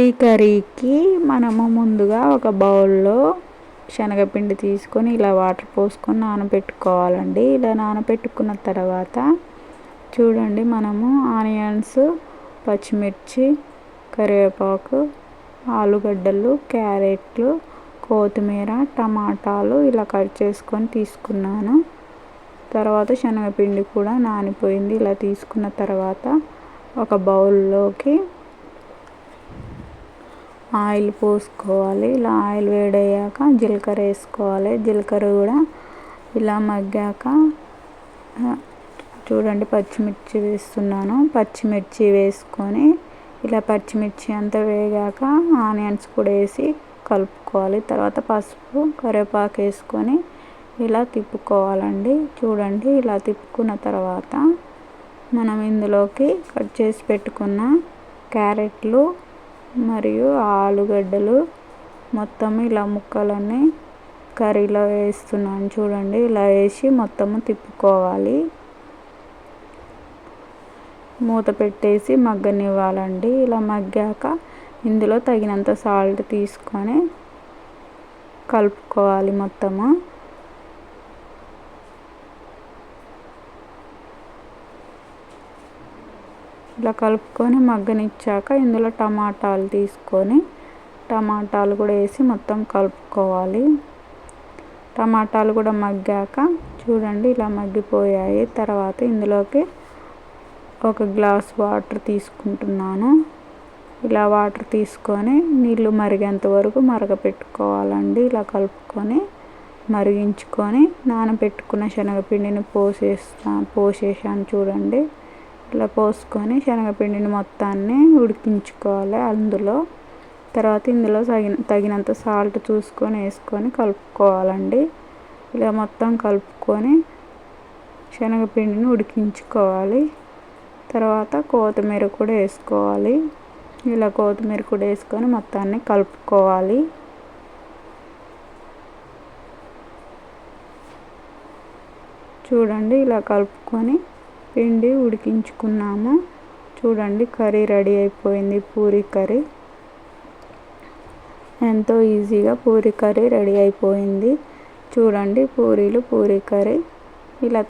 ఈ కర్రీకి మనము ముందుగా ఒక బౌల్లో శనగపిండి తీసుకొని ఇలా వాటర్ పోసుకొని నానబెట్టుకోవాలండి. ఇలా నానబెట్టుకున్న తర్వాత చూడండి మనము ఆనియన్స్ పచ్చిమిర్చి కరివేపాకు ఆలుగడ్డలు క్యారెట్లు కొత్తిమీర టమాటాలు ఇలా కట్ చేసుకొని తీసుకున్నాను. తర్వాత శనగపిండి కూడా నానిపోయింది. ఇలా తీసుకున్న తర్వాత ఒక బౌల్లోకి ఆయిల్ పోసుకోవాలి. ఇలా ఆయిల్ వేడయ్యాక జీలకర్ర వేసుకోవాలి. జీలకర్ర కూడా ఇలా మగ్గాక చూడండి పచ్చిమిర్చి వేస్తున్నాను. పచ్చిమిర్చి వేసుకొని ఇలా పచ్చిమిర్చి అంతా వేగాక ఆనియన్స్ కూడా వేసి కలుపుకోవాలి. తర్వాత పసుపు కరివేపాకు వేసుకొని ఇలా తిప్పుకోవాలండి. చూడండి ఇలా తిప్పుకున్న తర్వాత మనం ఇందులోకి కట్ చేసి పెట్టుకున్న క్యారెట్లు మరియు ఆలుగడ్డలు మొత్తం ఇలా ముక్కలన్నీ కర్రీలో వేస్తున్నాను. చూడండి ఇలా వేసి మొత్తము తిప్పుకోవాలి. మూత పెట్టేసి మగ్గనివ్వాలండి. ఇలా మగ్గాక ఇందులో తగినంత సాల్ట్ తీసుకొని కలుపుకోవాలి మొత్తము. ఇలా కలుపుకొని మగ్గనిచ్చాక ఇందులో టమాటాలు తీసుకొని టమాటాలు కూడా వేసి మొత్తం కలుపుకోవాలి. టమాటాలు కూడా మగ్గాక చూడండి ఇలా మగ్గిపోయాయి. తర్వాత ఇందులోకి ఒక గ్లాస్ వాటర్ తీసుకుంటున్నాను. ఇలా వాటర్ తీసుకొని నీళ్ళు మరిగేంత వరకు మరగపెట్టుకోవాలండి. ఇలా కలుపుకొని మరిగించుకొని నానబెట్టుకున్న శనగపిండిని పోసేస్తా పోసేసాను చూడండి. ఇలా పోసుకొని శనగపిండిని మొత్తాన్ని ఉడికించుకోవాలి అందులో. తర్వాత ఇందులో తగిన తగినంత సాల్ట్ చూసుకొని వేసుకొని కలుపుకోవాలండి. ఇలా మొత్తం కలుపుకొని శనగపిండిని ఉడికించుకోవాలి. తర్వాత కొత్తిమీర కూడా వేసుకోవాలి. ఇలా కొత్తిమీర కూడా వేసుకొని మొత్తాన్ని కలుపుకోవాలి. చూడండి ఇలా కలుపుకొని పిండి ఉడికించుకున్నాము. చూడండి కర్రీ రెడీ అయిపోయింది పూరీ కర్రీ. ఎంతో ఈజీగా పూరీ కర్రీ రెడీ అయిపోయింది. చూడండి పూరీలు పూరీ కర్రీ. ఇలా